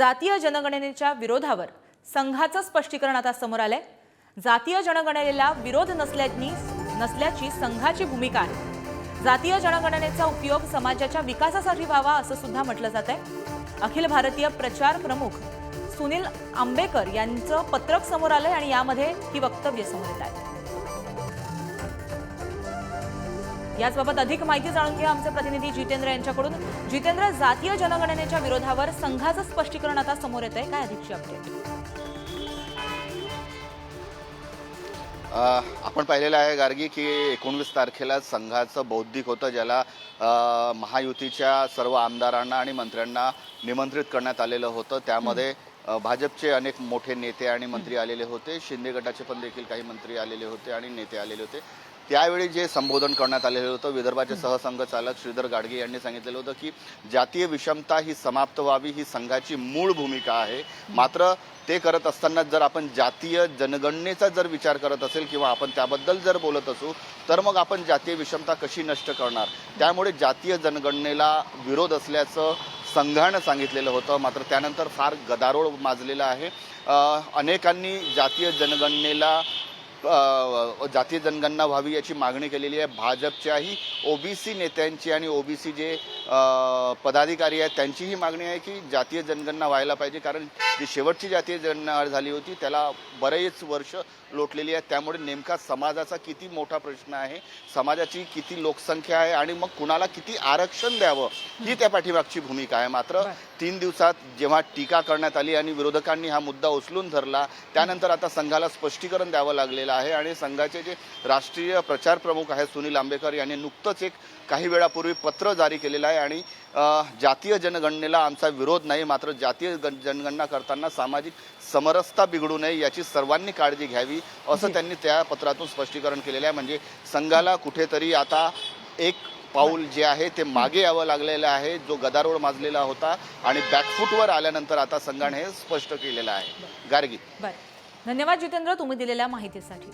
जातीय जनगणनेच्या विरोधावर संघाचं स्पष्टीकरण आता समोर आलंय. जातीय जनगणनेला विरोध नसल्यानी नसल्याची संघाची भूमिका आहे. जातीय जनगणनेचा उपयोग समाजाच्या विकासासाठी व्हावा असं सुद्धा म्हटलं जात आहे अखिल भारतीय प्रचार प्रमुख सुनील आंबेकर यांचं पत्रक समोर आलंय आणि यामध्ये ही वक्तव्य समोर येत आहेत याचबाबत अधिक माहिती जाणून घ्या आमचे प्रतिनिधी जितेंद्र यांच्याकडून. जितेंद्र जातीय जनगणनेच्या विरोधावर संघाचं स्पष्टीकरण आता समोर येत आहे काय अधिकची अपडेट आपण पाहिलेलं आहे गार्गी की एकोणवीस तारखेला संघाचं बौद्धिक होतं ज्याला महायुतीच्या सर्व आमदारांना आणि मंत्र्यांना निमंत्रित करण्यात आलेलं होतं. त्यामध्ये भाजपचे अनेक मोठे नेते आणि मंत्री आलेले होते. शिंदे गटाचे पण देखील काही मंत्री आलेले होते आणि नेते आलेले होते. त्यावेळी जे संबोधन करण्यात आलेलं होतं विदर्भाचे सहसंघचालक श्रीधर गाडगे यांनी सांगितलेलं होतं की जातीय विषमता ही समाप्त व्हावी ही संघाची मूळ भूमिका आहे. मात्र ते करत असताना जर आपण जातीय जनगणनेचा जर विचार करत असेल किंवा आपण त्याबद्दल जर बोलत असू तर मग आपण जातीय विषमता कशी नष्ट करणार? त्यामुळे जातीय जनगणनेला विरोध असल्याचं संघानं सांगितलेलं होतं. मात्र त्यानंतर फार गदारोळ माजलेला आहे. अनेकांनी जातीय जनगणनेला जातीय जनगणना व्हावी याची मागणी केलेली आहे. भाजपच्याही ओबीसी नेत्यांची आणि ओबीसी जे पदाधिकारी आहेत त्यांचीही मागणी आहे की जातीय जनगणना व्हायला पाहिजे. कारण जी शेवटची जातीय जनगणना झाली होती त्याला बरेच वर्ष लोटलेली आहे त्यामुळे नेमका समाजाचा किती मोठा प्रश्न आहे समाजाची किती लोकसंख्या आहे आणि मग कुणाला किती आरक्षण द्यावं ही त्या पाठीमागची भूमिका आहे मात्र. तीन दिवसात जेव्हा टीका करण्यात आली आणि विरोधकांनी हा मुद्दा उचलून धरला त्यानंतर आता संघाला स्पष्टीकरण द्यावं लागलेलं आहे आणि संघाचे जे राष्ट्रीय प्रचार प्रमुख आहेत सुनील आंबेकर यांनी नुकतंच एक काही वेळापूर्वी पत्र जारी केलेलं आहे आणि जातीय जनगणनेला आमचा विरोध नाही मात्र जातीय गण- जनगणना करताना सामाजिक समरसता बिघडू नये याची सर्वांनी काळजी घ्यावी असं. त्यांनी त्या पत्रातून स्पष्टीकरण केलेलं आहे म्हणजे संघाला कुठेतरी आता एक पाऊल जे आहे ते मागे यावं लागलेलं आहे. जो गदारोळ माजलेला होता आणि बॅकफूटवर आल्यानंतर आता संघाने हे स्पष्ट केलेलं आहे. गार्गी. धन्यवाद जितेंद्र तुम्ही दिलेल्या माहितीसाठी.